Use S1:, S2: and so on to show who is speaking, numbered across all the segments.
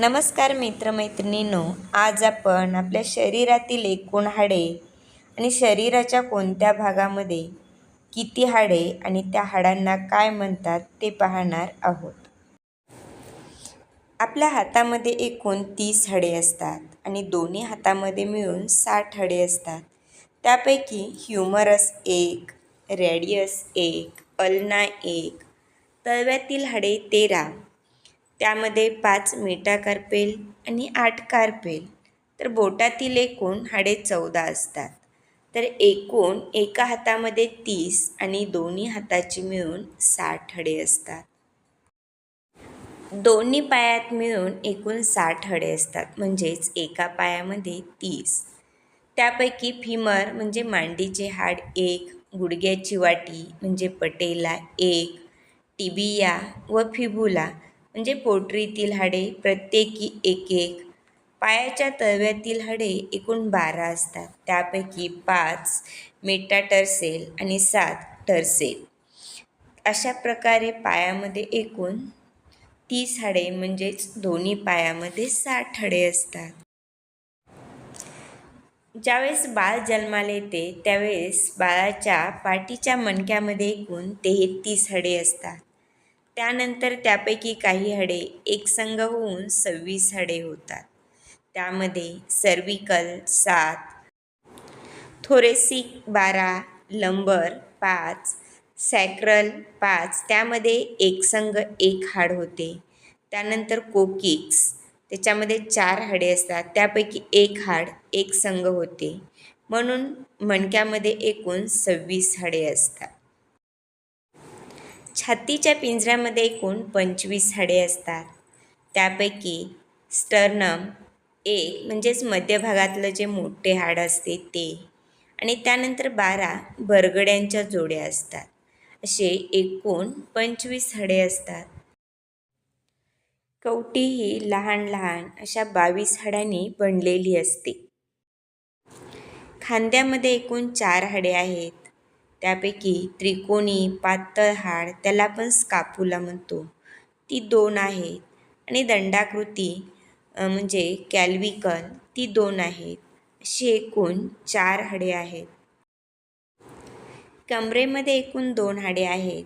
S1: नमस्कार मित्रमैत्रिणींनो आज आपण आपल्या शरीरातील एकूण हाडे आणि शरीराच्या कोणत्या भागामध्ये किती हाडे आणि त्या हाडांना काय म्हणतात ते पाहणार आहोत. आपल्या हातामध्ये एकूण तीस हाडे असतात आणि दोन्ही हातामध्ये मिळून साठ हाडे असतात. त्यापैकी ह्युमरस एक रॅडियस एक अल्ना एक तळव्यातील हाडे तेरा त्यामध्ये पाच मेटाकार्पेल आणि आठ कार्पेल. तर बोटातील एकूण हाडे चौदा असतात. तर एकूण एका हातामध्ये तीस आणि दोन्ही हाताची मिळून साठ हडे असतात. दोन्ही पायात मिळून एकूण साठ हडे असतात म्हणजेच एका पायामध्ये तीस. त्यापैकी फिमर म्हणजे मांडीचे हाड एक गुडघ्याची वाटी म्हणजे पटेला एक टिबिया व फिबुला म्हणजे पोटरीतील हाडे प्रत्येकी एक एक पायाच्या तळव्यातील हाडे एकूण बारा असतात. त्यापैकी पाच मेटाटर्सेल आणि सात टर्सेल. अशा प्रकारे पायामध्ये एकूण तीस हाडे म्हणजेच दोन्ही पायामध्ये साठ हाडे असतात. ज्यावेळेस बाळ जन्माला येते त्यावेळेस बाळाच्या पाठीच्या मणक्यामध्ये एकूण तेहतीस हाडे असतात. त्यानंतर त्यापैकी काही हाडे एकसंग होऊन सव्वीस हाडे होतात. त्यामध्ये सर्विकल सात थोरेसिक बारा लंबर पाच सॅक्रल पाच त्यामध्ये एकसंग एक हाड होते. त्यानंतर कोकिक्स त्याच्यामध्ये चार हाडे असतात. त्यापैकी एक हाड एक संघ होते. म्हणून मणक्यामध्ये एकूण सव्वीस हाडे असतात. छातीच्या पिंजऱ्यामध्ये एकूण पंचवीस हाडे असतात. त्यापैकी स्टर्नम एक म्हणजेच मध्यभागातलं जे मोठे हाड असते ते आणि त्यानंतर बारा बरगड्यांच्या जोड्या असतात. असे एकूण पंचवीस हाडे असतात. कवटी ही लहान लहान अशा बावीस हाडांनी बनलेली असते. खांद्यामध्ये एकूण चार हाडे आहेत. त्यापैकी त्रिकोणी पातळ हाड त्याला आपण स्कापुला म्हणतो. ती दोन आहेत. आणि दंडाकृती म्हणजे कॅल्विकल ती दोन आहेत. अशी एकूण चार हाडे आहेत. कमरेमध्ये एकूण दोन हाडे आहेत.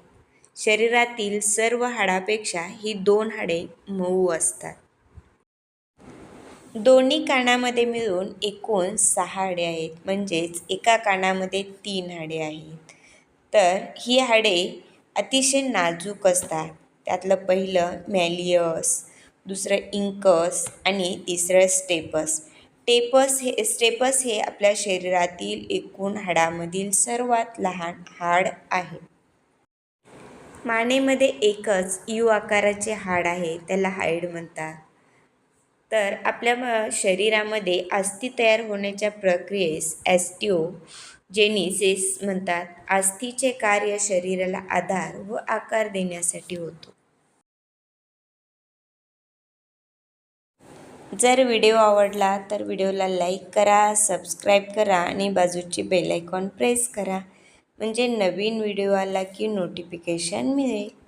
S1: शरीरातील सर्व हाडापेक्षा ही दोन हाडे मऊ असतात. दोन्ही कानामध्ये मिळून एकूण सहा हाडे आहेत. म्हणजेच एका कानामध्ये तीन हाडे आहेत. तर ही हाडे अतिशय नाजूक असतात. त्यातलं पहिलं मॅलियस दुसरं इंकस आणि तिसरं स्टेपस. टेपस हे स्टेपस हे आपल्या शरीरातील एकूण हाडामधील सर्वात लहान हाड आहे. मानेमध्ये एकच यू आकाराचे हाड आहे त्याला हाईड म्हणतात. तर आपल्या शरीरामध्ये अस्थि तयार होण्याच्या प्रक्रियेस ॲस्टिओ जेनिसिस म्हणतात. अस्थीचे कार्य शरीराला आधार व आकार देण्यासाठी होतो. जर व्हिडिओ आवडला तर व्हिडिओला लाईक करा सबस्क्राईब करा आणि बाजूची बेल आयकॉन प्रेस करा. म्हणजे नवीन व्हिडिओ आला की नोटिफिकेशन मिळेल.